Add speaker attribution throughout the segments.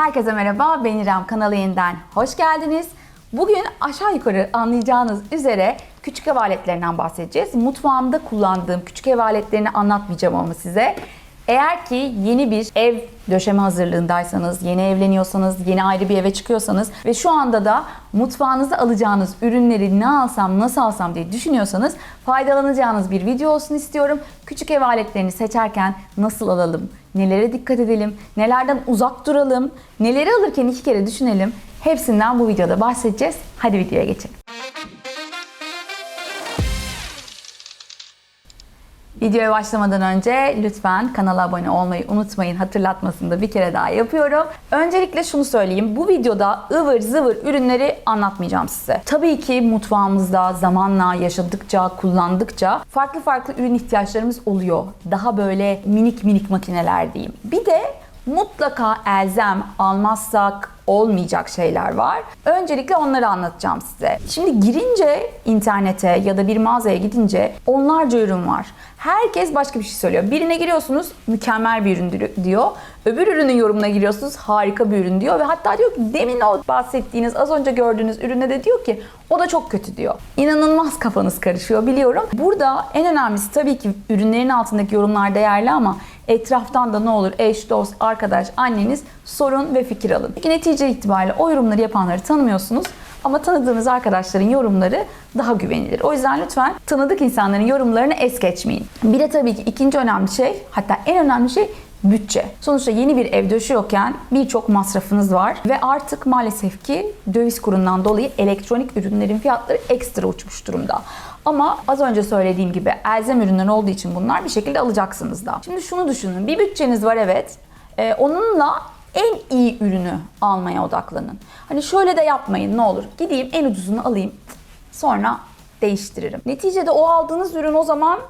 Speaker 1: Herkese merhaba, ben İrem kanalı yeniden hoş geldiniz. Bugün aşağı yukarı anlayacağınız üzere küçük ev aletlerinden bahsedeceğiz. Mutfağımda kullandığım küçük ev aletlerini anlatmayacağım ama size. Eğer ki yeni bir ev döşeme hazırlığındaysanız, yeni evleniyorsanız, yeni ayrı bir eve çıkıyorsanız ve şu anda da mutfağınıza alacağınız ürünleri ne alsam, nasıl alsam diye düşünüyorsanız faydalanacağınız bir video olsun istiyorum. Küçük ev aletlerini seçerken nasıl alalım, nelere dikkat edelim, nelerden uzak duralım, neleri alırken iki kere düşünelim. Hepsinden bu videoda bahsedeceğiz. Hadi videoya geçelim. Videoya başlamadan önce lütfen kanala abone olmayı unutmayın. Hatırlatmasını da bir kere daha yapıyorum. Öncelikle şunu söyleyeyim. Bu videoda ıvır zıvır ürünleri anlatmayacağım size. Tabii ki mutfağımızda zamanla yaşadıkça, kullandıkça farklı farklı ürün ihtiyaçlarımız oluyor. Daha böyle minik minik makineler diyeyim. Bir de mutlaka elzem almazsak olmayacak şeyler var. Öncelikle onları anlatacağım size. Şimdi girince internete ya da bir mağazaya gidince onlarca ürün var. Herkes başka bir şey söylüyor. Birine giriyorsunuz mükemmel bir ürün diyor. Öbür ürünün yorumuna giriyorsunuz harika bir ürün diyor ve hatta diyor ki demin o bahsettiğiniz az önce gördüğünüz ürüne de diyor ki o da çok kötü diyor. İnanılmaz kafanız karışıyor biliyorum. Burada en önemlisi tabii ki ürünlerin altındaki yorumlar değerli ama etraftan da ne olur eş, dost, arkadaş, anneniz sorun ve fikir alın. Peki netice itibariyle o yorumları yapanları tanımıyorsunuz ama tanıdığınız arkadaşların yorumları daha güvenilir. O yüzden lütfen tanıdık insanların yorumlarını es geçmeyin. Bir de tabii ki ikinci önemli şey, hatta en önemli şey bütçe. Sonuçta yeni bir ev döşüyorken birçok masrafınız var ve artık maalesef ki döviz kurundan dolayı elektronik ürünlerin fiyatları ekstra uçmuş durumda. Ama az önce söylediğim gibi elzem ürünler olduğu için bunlar bir şekilde alacaksınız da. Şimdi şunu düşünün. Bir bütçeniz var evet. Ee, onunla en iyi ürünü almaya odaklanın. Hani şöyle de yapmayın ne olur. Gideyim en ucuzunu alayım. Sonra değiştiririm. Neticede o aldığınız ürün o zaman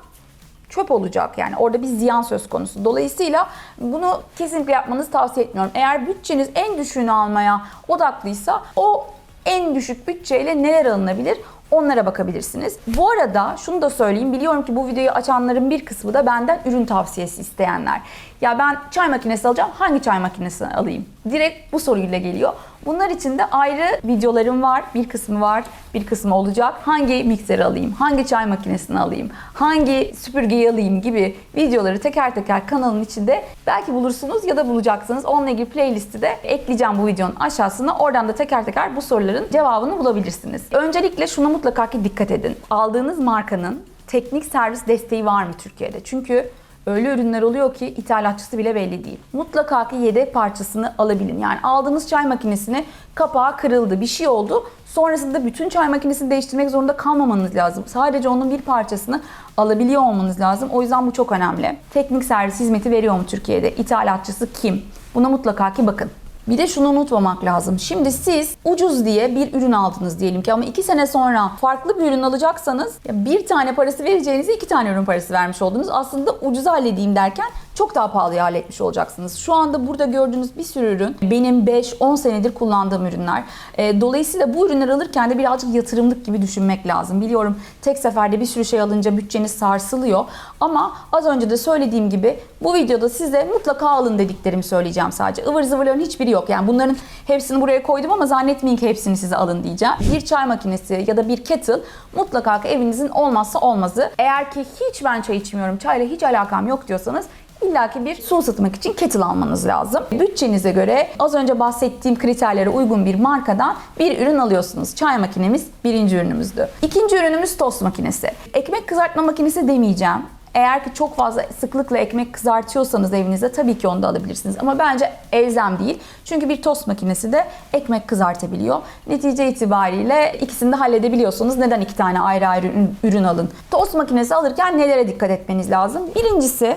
Speaker 1: çöp olacak yani orada bir ziyan söz konusu. Dolayısıyla bunu kesinlikle yapmanızı tavsiye etmiyorum. Eğer bütçeniz en düşüğünü almaya odaklıysa o en düşük bütçeyle neler alınabilir onlara bakabilirsiniz. Bu arada şunu da söyleyeyim. Biliyorum ki bu videoyu açanların bir kısmı da benden ürün tavsiyesi isteyenler. Ya ben çay makinesi alacağım. Hangi çay makinesini alayım? Direkt bu soruyla geliyor. Bunlar için de ayrı videolarım var. Bir kısmı var, bir kısmı olacak. Hangi mikseri alayım? Hangi çay makinesini alayım? Hangi süpürgeyi alayım gibi videoları teker teker kanalın içinde belki bulursunuz ya da bulacaksınız. Onunla ilgili playlisti de ekleyeceğim bu videonun aşağısına. Oradan da teker teker bu soruların cevabını bulabilirsiniz. Öncelikle şuna mutlaka ki dikkat edin. Aldığınız markanın teknik servis desteği var mı Türkiye'de? Çünkü Öyle ürünler oluyor ki ithalatçısı bile belli değil. Mutlaka ki yedek parçasını alabilin. Yani aldığınız çay makinesini kapağı kırıldı, bir şey oldu. Sonrasında bütün çay makinesini değiştirmek zorunda kalmamanız lazım. Sadece onun bir parçasını alabiliyor olmanız lazım. O yüzden bu çok önemli. Teknik servis hizmeti veriyor mu Türkiye'de? İthalatçısı kim? Buna mutlaka ki bakın. Bir de şunu unutmamak lazım. Şimdi siz ucuz diye bir ürün aldınız diyelim ki ama iki sene sonra farklı bir ürün alacaksanız bir tane parası vereceğinize iki tane ürün parası vermiş oldunuz. Aslında ucuza halledeyim derken çok daha pahalıya halletmiş olacaksınız. Şu anda burada gördüğünüz bir sürü ürün benim 5-10 senedir kullandığım ürünler. E, dolayısıyla bu ürünleri alırken de birazcık yatırımlık gibi düşünmek lazım. Biliyorum tek seferde bir sürü şey alınca bütçeniz sarsılıyor. Ama az önce de söylediğim gibi bu videoda size mutlaka alın dediklerimi söyleyeceğim sadece. Ivır zıvırların hiçbiri yok. Yani bunların hepsini buraya koydum ama zannetmeyin ki hepsini size alın diyeceğim. Bir çay makinesi ya da bir kettle mutlaka evinizin olmazsa olmazı. Eğer ki hiç ben çay içmiyorum, çayla hiç alakam yok diyorsanız illaki bir su ısıtmak için kettle almanız lazım. Bütçenize göre az önce bahsettiğim kriterlere uygun bir markadan bir ürün alıyorsunuz. Çay makinemiz birinci ürünümüzdü. İkinci ürünümüz tost makinesi. Ekmek kızartma makinesi demeyeceğim. Eğer ki çok fazla sıklıkla ekmek kızartıyorsanız evinizde tabii ki onu da alabilirsiniz. Ama bence elzem değil. Çünkü bir tost makinesi de ekmek kızartabiliyor. Netice itibariyle ikisini de halledebiliyorsunuz. Neden iki tane ayrı ayrı ürün, alın? Tost makinesi alırken nelere dikkat etmeniz lazım? Birincisi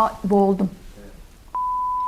Speaker 1: Ay, boğuldum.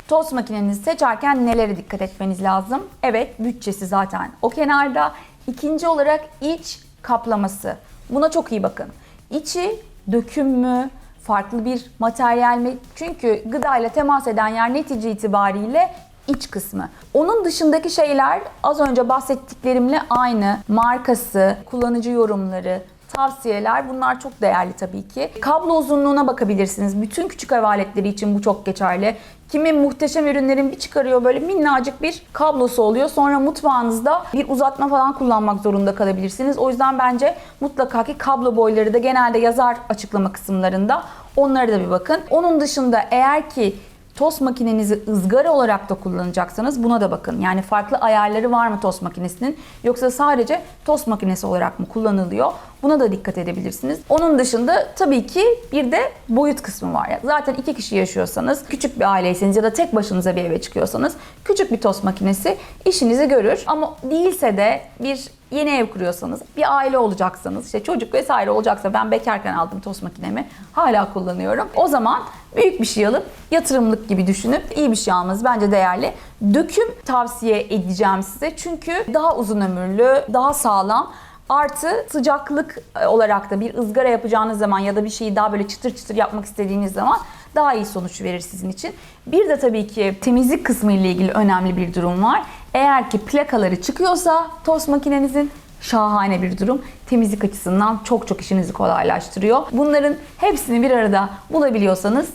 Speaker 1: Tost makinenizi seçerken nelere dikkat etmeniz lazım? Evet, bütçesi zaten o kenarda. İkinci olarak iç kaplaması. Buna çok iyi bakın. İçi döküm mü, farklı bir materyal mi? Çünkü gıda ile temas eden yer netice itibariyle iç kısmı. Onun dışındaki şeyler az önce bahsettiklerimle aynı. Markası, kullanıcı yorumları, tavsiyeler. Bunlar çok değerli tabii ki. Kablo uzunluğuna bakabilirsiniz. Bütün küçük ev aletleri için bu çok geçerli. Kimi muhteşem ürünlerin bir çıkarıyor böyle minnacık bir kablosu oluyor. Sonra mutfağınızda bir uzatma falan kullanmak zorunda kalabilirsiniz. O yüzden bence mutlaka ki kablo boyları da genelde yazar açıklama kısımlarında. Onlara da bir bakın. Onun dışında eğer ki tost makinenizi ızgara olarak da kullanacaksanız buna da bakın. Yani farklı ayarları var mı tost makinesinin yoksa sadece tost makinesi olarak mı kullanılıyor? Buna da dikkat edebilirsiniz. Onun dışında tabii ki bir de boyut kısmı var. Zaten iki kişi yaşıyorsanız, küçük bir aileyseniz ya da tek başınıza bir eve çıkıyorsanız küçük bir tost makinesi işinizi görür. Ama değilse de bir yeni ev kuruyorsanız, bir aile olacaksanız, işte çocuk vesaire olacaksa ben bekarken aldım tost makinemi. Hala kullanıyorum. O zaman büyük bir şey alıp yatırımlık gibi düşünüp iyi bir şey almanız bence değerli. Döküm tavsiye edeceğim size. Çünkü daha uzun ömürlü, daha sağlam. Artı sıcaklık e, olarak da bir ızgara yapacağınız zaman ya da bir şeyi daha böyle çıtır çıtır yapmak istediğiniz zaman daha iyi sonuç verir sizin için. Bir de tabii ki temizlik kısmı ile ilgili önemli bir durum var. Eğer ki plakaları çıkıyorsa tost makinenizin şahane bir durum. Temizlik açısından çok çok işinizi kolaylaştırıyor. Bunların hepsini bir arada bulabiliyorsanız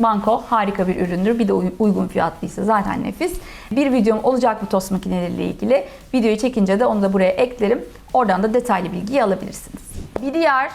Speaker 1: Banko harika bir üründür. Bir de uy- uygun fiyatlıysa zaten nefis. Bir videom olacak bu tost makineleriyle ilgili. Videoyu çekince de onu da buraya eklerim. Oradan da detaylı bilgiyi alabilirsiniz. Bir diğer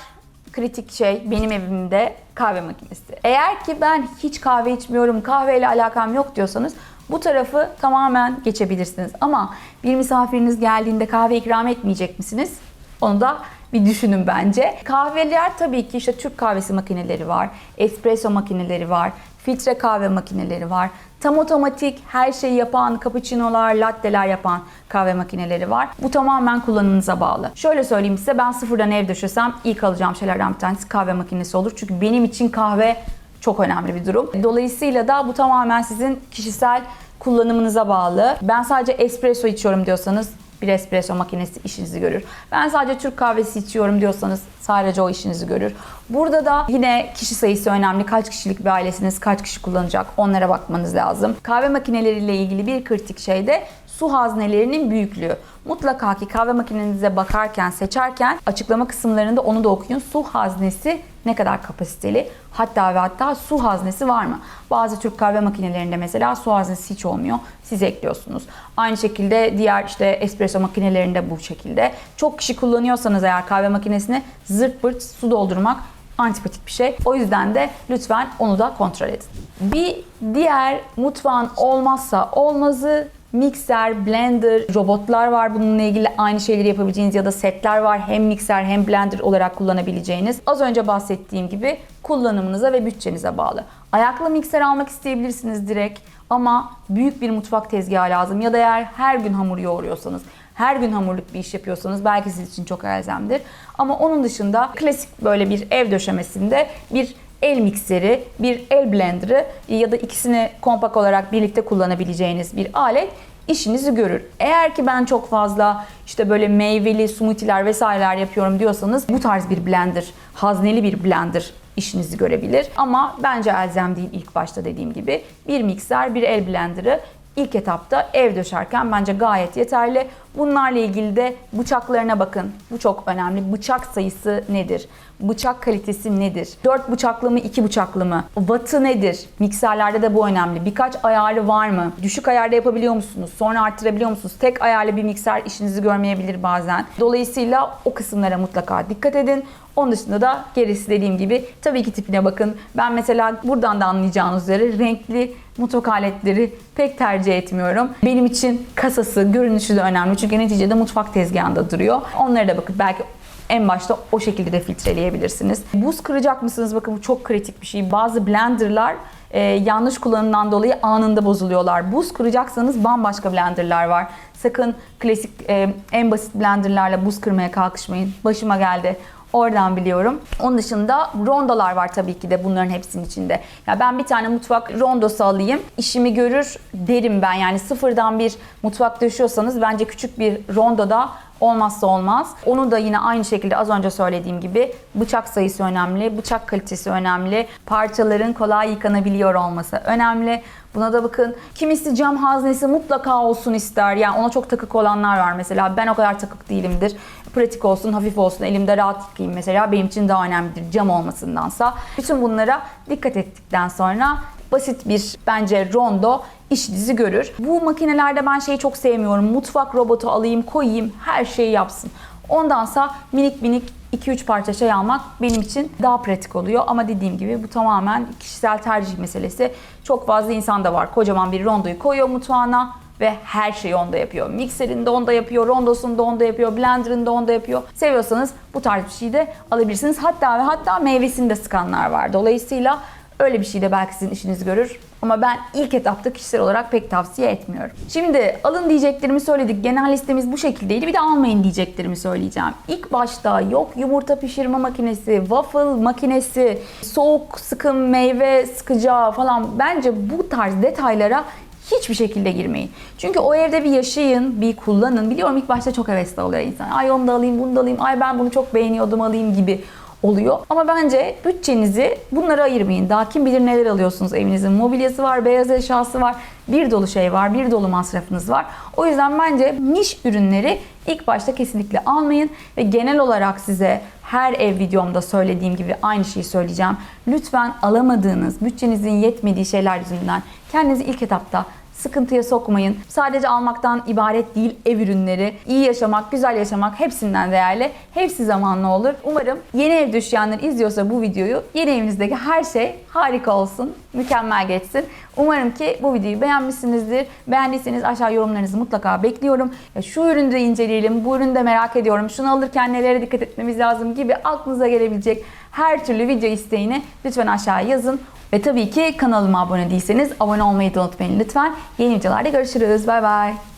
Speaker 1: kritik şey benim evimde kahve makinesi. Eğer ki ben hiç kahve içmiyorum, kahveyle alakam yok diyorsanız bu tarafı tamamen geçebilirsiniz. Ama bir misafiriniz geldiğinde kahve ikram etmeyecek misiniz? Onu da bir düşünün bence. Kahveler tabii ki işte Türk kahvesi makineleri var, espresso makineleri var, filtre kahve makineleri var. Tam otomatik her şeyi yapan, cappuccino'lar, latte'ler yapan kahve makineleri var. Bu tamamen kullanımınıza bağlı. Şöyle söyleyeyim size ben sıfırdan ev döşesem ilk alacağım şeylerden bir tanesi kahve makinesi olur. Çünkü benim için kahve çok önemli bir durum. Dolayısıyla da bu tamamen sizin kişisel kullanımınıza bağlı. Ben sadece espresso içiyorum diyorsanız bir espresso makinesi işinizi görür. Ben sadece Türk kahvesi içiyorum diyorsanız sadece o işinizi görür. Burada da yine kişi sayısı önemli. Kaç kişilik bir ailesiniz, kaç kişi kullanacak onlara bakmanız lazım. Kahve makineleriyle ilgili bir kritik şey de su haznelerinin büyüklüğü. Mutlaka ki kahve makinenize bakarken, seçerken açıklama kısımlarında onu da okuyun. Su haznesi ne kadar kapasiteli? Hatta ve hatta su haznesi var mı? Bazı Türk kahve makinelerinde mesela su haznesi hiç olmuyor. Siz ekliyorsunuz. Aynı şekilde diğer işte espresso makinelerinde bu şekilde. Çok kişi kullanıyorsanız eğer kahve makinesine zırt pırt su doldurmak antipatik bir şey. O yüzden de lütfen onu da kontrol edin. Bir diğer mutfağın olmazsa olmazı mikser, blender, robotlar var bununla ilgili aynı şeyleri yapabileceğiniz ya da setler var hem mikser hem blender olarak kullanabileceğiniz. Az önce bahsettiğim gibi kullanımınıza ve bütçenize bağlı. Ayaklı mikser almak isteyebilirsiniz direkt ama büyük bir mutfak tezgahı lazım ya da eğer her gün hamur yoğuruyorsanız her gün hamurluk bir iş yapıyorsanız belki sizin için çok elzemdir. Ama onun dışında klasik böyle bir ev döşemesinde bir el mikseri, bir el blenderı ya da ikisini kompak olarak birlikte kullanabileceğiniz bir alet işinizi görür. Eğer ki ben çok fazla işte böyle meyveli smoothie'ler vesaireler yapıyorum diyorsanız bu tarz bir blender, hazneli bir blender işinizi görebilir. Ama bence elzem değil ilk başta dediğim gibi. Bir mikser, bir el blenderı ilk etapta ev döşerken bence gayet yeterli. Bunlarla ilgili de bıçaklarına bakın. Bu çok önemli. Bıçak sayısı nedir? Bıçak kalitesi nedir? 4 bıçaklı mı 2 bıçaklı mı? Wattı nedir? Mikserlerde de bu önemli. Birkaç ayarı var mı? Düşük ayarda yapabiliyor musunuz? Sonra arttırabiliyor musunuz? Tek ayarlı bir mikser işinizi görmeyebilir bazen. Dolayısıyla o kısımlara mutlaka dikkat edin. Onun dışında da gerisi dediğim gibi tabii ki tipine bakın. Ben mesela buradan da anlayacağınız üzere renkli mutfak aletleri pek tercih etmiyorum. Benim için kasası, görünüşü de önemli. Çünkü neticede mutfak tezgahında duruyor. Onlara da bakın. Belki en başta o şekilde de filtreleyebilirsiniz. Buz kıracak mısınız? Bakın bu çok kritik bir şey. Bazı blenderlar e, yanlış kullanımdan dolayı anında bozuluyorlar. Buz kıracaksanız bambaşka blenderlar var. Sakın klasik e, en basit blenderlarla buz kırmaya kalkışmayın. Başıma geldi. Oradan biliyorum. Onun dışında rondolar var tabii ki de bunların hepsinin içinde. Ya ben bir tane mutfak rondosu alayım, işimi görür derim ben. Yani sıfırdan bir mutfak döşüyorsanız bence küçük bir rondoda olmazsa olmaz. Onu da yine aynı şekilde az önce söylediğim gibi bıçak sayısı önemli, bıçak kalitesi önemli, parçaların kolay yıkanabiliyor olması önemli. Buna da bakın. Kimisi cam haznesi mutlaka olsun ister. Yani ona çok takık olanlar var mesela. Ben o kadar takık değilimdir. Pratik olsun, hafif olsun, elimde rahat tutayım mesela. Benim için daha önemlidir cam olmasındansa. Bütün bunlara dikkat ettikten sonra basit bir bence rondo işinizi görür. Bu makinelerde ben şeyi çok sevmiyorum. Mutfak robotu alayım, koyayım, her şeyi yapsın. Ondansa minik minik 2-3 parça şey almak benim için daha pratik oluyor. Ama dediğim gibi bu tamamen kişisel tercih meselesi. Çok fazla insan da var. Kocaman bir rondoyu koyuyor mutfağına ve her şeyi onda yapıyor. Mikserinde onda yapıyor, rondosunda onda yapıyor, blenderında onda yapıyor. Seviyorsanız bu tarz bir şey de alabilirsiniz. Hatta ve hatta meyvesini de sıkanlar var. Dolayısıyla öyle bir şey de belki sizin işinizi görür. Ama ben ilk etapta kişisel olarak pek tavsiye etmiyorum. Şimdi alın diyeceklerimi söyledik. Genel listemiz bu şekildeydi. Bir de almayın diyeceklerimi söyleyeceğim. İlk başta yok yumurta pişirme makinesi, waffle makinesi, soğuk sıkım meyve sıkacağı falan. Bence bu tarz detaylara hiçbir şekilde girmeyin. Çünkü o evde bir yaşayın, bir kullanın. Biliyorum ilk başta çok hevesli oluyor insan. Ay onu da alayım, bunu da alayım. Ay ben bunu çok beğeniyordum alayım gibi oluyor. Ama bence bütçenizi bunlara ayırmayın. Daha kim bilir neler alıyorsunuz evinizin. Mobilyası var, beyaz eşyası var, bir dolu şey var, bir dolu masrafınız var. O yüzden bence niş ürünleri ilk başta kesinlikle almayın. Ve genel olarak size her ev videomda söylediğim gibi aynı şeyi söyleyeceğim. Lütfen alamadığınız, bütçenizin yetmediği şeyler yüzünden kendinizi ilk etapta sıkıntıya sokmayın. Sadece almaktan ibaret değil ev ürünleri. İyi yaşamak, güzel yaşamak hepsinden değerli. Hepsi zamanlı olur. Umarım yeni ev düşleyenler izliyorsa bu videoyu yeni evinizdeki her şey harika olsun. Mükemmel geçsin. Umarım ki bu videoyu beğenmişsinizdir. Beğendiyseniz aşağı yorumlarınızı mutlaka bekliyorum. Şu ürünü de inceleyelim, bu ürünü de merak ediyorum. Şunu alırken nelere dikkat etmemiz lazım gibi aklınıza gelebilecek her türlü video isteğini lütfen aşağıya yazın. Ve tabii ki kanalıma abone değilseniz abone olmayı da unutmayın lütfen. Yeni videolarda görüşürüz. Bay bay.